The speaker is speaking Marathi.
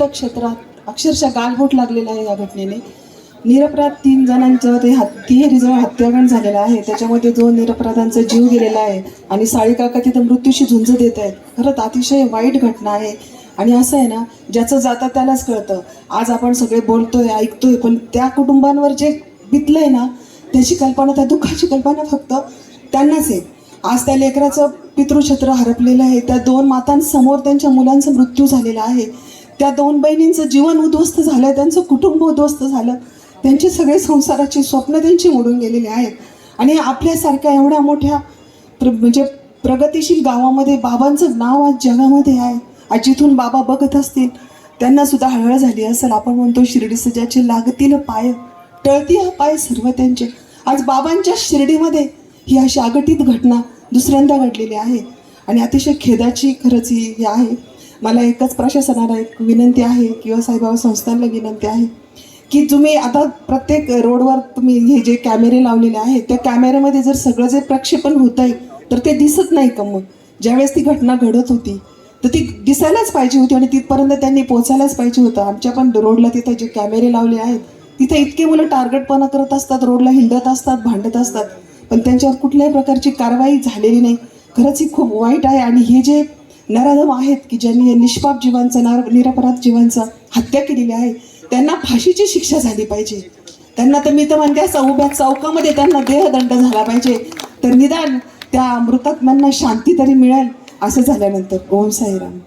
क्षेत्रात अक्षरशः गालबोट लागलेला आहे या घटनेने. निरपराध तीन जणांचं ते हत्तीजवळ हत्याकांड झालेलं आहे. त्याच्यामध्ये दोन निरपराधांचा जीव गेलेला आहे आणि साळीकाका तिथं मृत्यूशी झुंज देत आहेत. खरंच अतिशय वाईट घटना आहे. आणि असं आहे ना ज्याचं जातं त्यालाच कळतं. आज आपण सगळे बोलतोय ऐकतोय पण त्या कुटुंबांवर जे बितलंय ना त्याची कल्पना त्या दुःखाची कल्पना फक्त त्यांनाच आहे. आज त्या लेकराचं पितृछत्र हरपलेलं आहे. त्या दोन मातांसमोर त्यांच्या मुलांचा मृत्यू झालेला आहे. त्या दोन बहिणींचं जीवन उद्ध्वस्त झालं त्यांचं कुटुंब उद्ध्वस्त झालं. त्यांचे सगळे संसाराची स्वप्न त्यांची मोडून गेलेली आहेत. आणि आपल्यासारख्या एवढ्या मोठ्या प्र म्हणजे प्रगतिशील गावामध्ये बाबांचं नाव आज जगामध्ये आहे. आज जिथून बाबा बघत असतील त्यांना सुद्धा हळहळ झाली असेल. आपण म्हणतो शिर्डी सजाचे लागतील पाय टळती हा पाय सर्व त्यांचे. आज बाबांच्या शिर्डीमध्ये ही अशी अघटित घटना दुसऱ्यांदा घडलेली आहे. आणि अतिशय खेदाची खरंच ही ही आहे. मला एकच प्रशासनाला एक विनंती आहे किंवा साईबाबा संस्थांना विनंती आहे की तुम्ही आता प्रत्येक रोडवर तुम्ही हे जे कॅमेरे लावलेले आहेत त्या कॅमेऱ्यामध्ये जर सगळं जे प्रक्षेपण होत आहे तर ते दिसत नाही का मग? ज्यावेळेस ती घटना घडत होती तर ती दिसायलाच पाहिजे होती आणि तिथपर्यंत त्यांनी पोचायलाच पाहिजे होतं. आमच्या पण रोडला तिथं जे कॅमेरे लावले आहेत तिथे इतके मुलं टार्गेटपणा करत असतात रोडला हिंडत असतात भांडत असतात पण त्यांच्यावर कुठल्याही प्रकारची कारवाई झालेली नाही. खरंच ही खूप वाईट आहे आणि हे जे नराधम आहेत की ज्यांनी निष्पाप जीवांचं नार निरपराध जीवांचं हत्या केलेली आहे त्यांना फाशीची शिक्षा झाली पाहिजे. त्यांना तर मी तर म्हणते चौभ्या उभ्या चौकामध्ये त्यांना देहदंड झाला पाहिजे. तर निदान त्या मृतात्म्यांना शांती तरी मिळेल असं झाल्यानंतर. ओम साईराम.